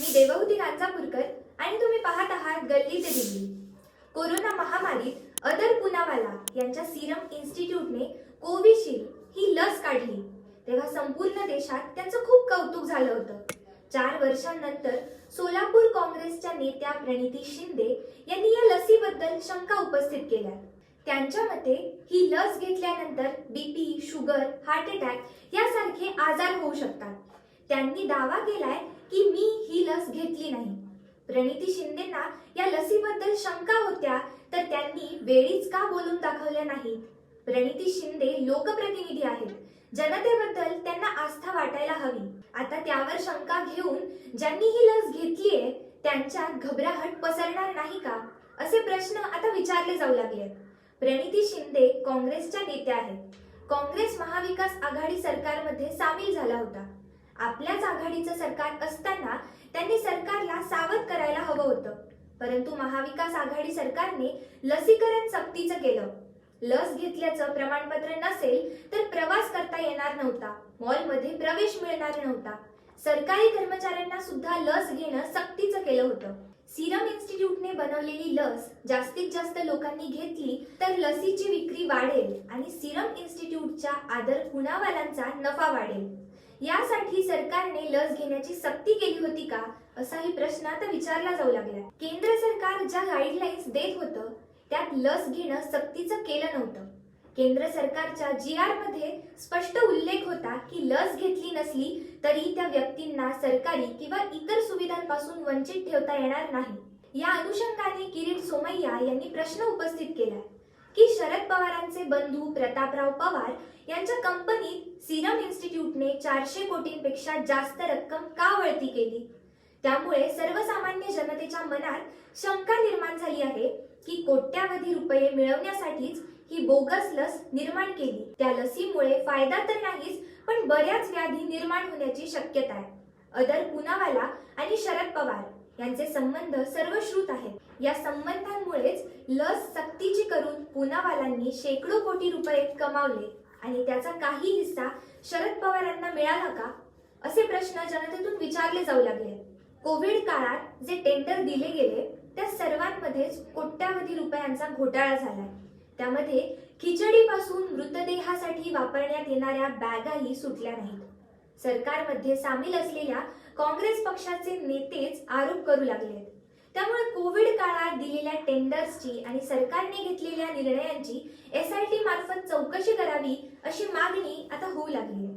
मी देवहूती रांजापूरकर आणि तुम्ही पाहत आहात गल्ली ते दिल्ली. कोरोना महामारीत अदर पुनावाला यांच्या सिरम इन्स्टिट्यूटने कोविशिल्ड ही लस काढली. तेव्हा संपूर्ण देशात त्यांचं खूप कौतुक झालं होतं. चार वर्षांनंतर सोलापूर काँग्रेसच्या नेत्या प्रणिती शिंदे यांनी या लसीबद्दल शंका उपस्थित केल्या. त्यांच्या मते ही लस घेतल्यानंतर बीपी शुगर हार्ट अटॅक यासारखे आजार होऊ शकतात. त्यांनी दावा केलाय की मी ही लस घेतली नाही. प्रणिती शिंदेना या लसीबद्दल शंका होत्या तर त्यांनी वेळीच का बोलून दाखवल्या नाहीत? प्रणिती शिंदे लोकप्रतिनिधी आहेत. जनतेबद्दल त्यांना आस्था वाटायला हवी. आता त्यावर शंका घेऊन ज्यांनी ही लस घेतलीये त्यांच्यात घबराहट पसरणार नाही का? असे प्रश्न आता विचारले जाऊ लागले. प्रणिती शिंदे काँग्रेसच्या नेत्या आहेत. काँग्रेस महाविकास आघाडी सरकारमध्ये सामील झाला होता. आपल्याच आघाडीचं सरकार असताना त्यांनी सरकारला सावध करायला हवं होतं. परंतु महाविकास आघाडी सरकारने लसीकरण सक्तीचं केलं. लस घेतल्याचं प्रमाणपत्र नसेल तर प्रवास करता येणार नव्हता. मॉलमध्ये प्रवेश मिळणार नव्हता. सरकारी कर्मचाऱ्यांना सुद्धा लस घेणं सक्तीचं केलं होतं. सिरम इन्स्टिट्यूटने बनवलेली लस जास्तीत जास्त लोकांनी घेतली तर लसीची विक्री वाढेल आणि सिरम इन्स्टिट्यूटच्या आदर पुनावालांचा नफा वाढेल? यासाठी सरकारने लस घेण्याची सक्ती केली होती का? असाही प्रश्न आता विचारला जाऊ लागला केंद्र सरकार ज्या गाईडलाईन्स देत होतं त्यात लस घेणं सक्तीचं केलं नव्हतं. केंद्र सरकारच्या जी आरमध्ये स्पष्ट उल्लेख होता की लस घेतली नसली तरी त्या व्यक्तींना सरकारी किंवा इतर सुविधांपासून वंचित ठेवता येणार नाही. या अनुषंगाने किरीट सोमय्या यांनी प्रश्न उपस्थित केलाय की शरद पवारांचे बंधू प्रतापराव पवार यांच्या कंपनीत सिरम इन्स्टिट्यूटने चारशे कोटींपेक्षा जास्त रक्कम का वळती केली? त्यामुळे सर्वसामान्य जनतेच्या मनात शंका निर्माण झाली आहे की कोट्यावधी रुपये मिळवण्यासाठीच ही बोगस लस निर्माण केली. त्या लसीमुळे फायदा तर नाहीच पण बऱ्याच व्याधी निर्माण होण्याची शक्यता आहे. अदर पुनावाला आणि शरद पवार. यांचे संबंध सर्वश्रुत आहेत. या संबंधांमुळेच लस सक्तीची करून पुनावालांनी शेकडो कोटी रुपये कमावले. आणि त्याचा काही हिस्सा शरद पवारांना मिळाला का? असे प्रश्न जनतेतून विचारले जाऊ लागले. कोविड काळात जे टेंडर दिले गेले त्या सर्वांमध्येच कोट्यावधी रुपयांचा घोटाळा झालाय. त्यामध्ये खिचडीपासून मृतदेहासाठी वापरण्यात येणाऱ्या बॅगाही सुटल्या नाहीत. सरकारमध्ये सामील असलेल्या काँग्रेस पक्षाचे नेतेच आरोप करू लागले त्यामुळे कोविड काळात दिलेल्या टेंडर्सची आणि सरकारने घेतलेल्या निर्णयांची एस आय टी मार्फत चौकशी करावी अशी मागणी आता होऊ लागली आहे.